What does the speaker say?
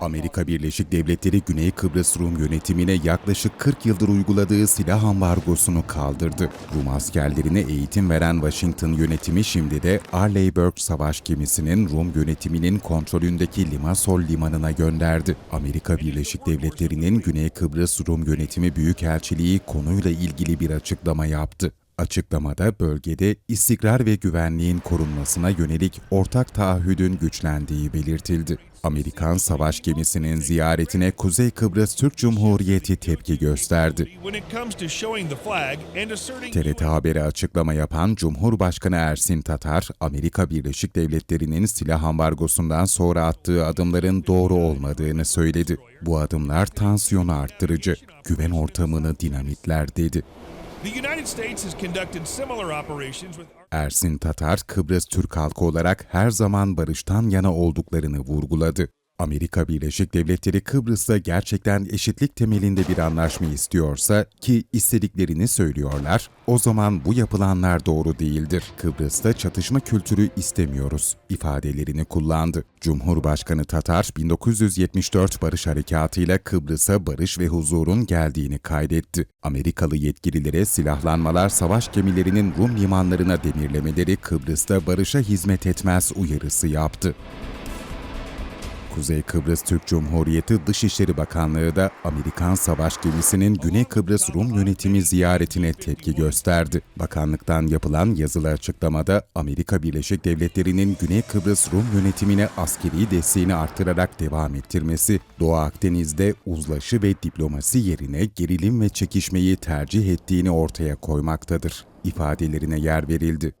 Amerika Birleşik Devletleri Güney Kıbrıs Rum yönetimine yaklaşık 40 yıldır uyguladığı silah ambargosunu kaldırdı. Rum askerlerine eğitim veren Washington yönetimi şimdi de Arleigh savaş gemisinin Rum yönetiminin kontrolündeki Limassol limanına gönderdi. Amerika Birleşik Devletleri'nin Güney Kıbrıs Rum yönetimi büyükelçiliği konuyla ilgili bir açıklama yaptı. Açıklamada bölgede istikrar ve güvenliğin korunmasına yönelik ortak taahhüdün güçlendiği belirtildi. Amerikan savaş gemisinin ziyaretine Kuzey Kıbrıs Türk Cumhuriyeti tepki gösterdi. TRT Haber'e açıklama yapan Cumhurbaşkanı Ersin Tatar, Amerika Birleşik Devletleri'nin silah ambargosundan sonra attığı adımların doğru olmadığını söyledi. Bu adımlar tansiyonu arttırıcı, güven ortamını dinamitler dedi. Ersin Tatar, Kıbrıs Türk halkı olarak her zaman barıştan yana olduklarını vurguladı. Amerika Birleşik Devletleri Kıbrıs'ta gerçekten eşitlik temelinde bir anlaşma istiyorsa ki istediklerini söylüyorlar, o zaman bu yapılanlar doğru değildir. Kıbrıs'ta çatışma kültürü istemiyoruz ifadelerini kullandı. Cumhurbaşkanı Tatar 1974 Barış Harekatı ile Kıbrıs'a barış ve huzurun geldiğini kaydetti. Amerikalı yetkililere silahlanmalar savaş gemilerinin Rum limanlarına demirlemeleri Kıbrıs'ta barışa hizmet etmez uyarısı yaptı. Kuzey Kıbrıs Türk Cumhuriyeti Dışişleri Bakanlığı da Amerikan savaş gemisinin Güney Kıbrıs Rum yönetimi ziyaretine tepki gösterdi. Bakanlıktan yapılan yazılı açıklamada Amerika Birleşik Devletleri'nin Güney Kıbrıs Rum yönetimine askeri desteğini artırarak devam ettirmesi, Doğu Akdeniz'de uzlaşı ve diplomasi yerine gerilim ve çekişmeyi tercih ettiğini ortaya koymaktadır ifadelerine yer verildi.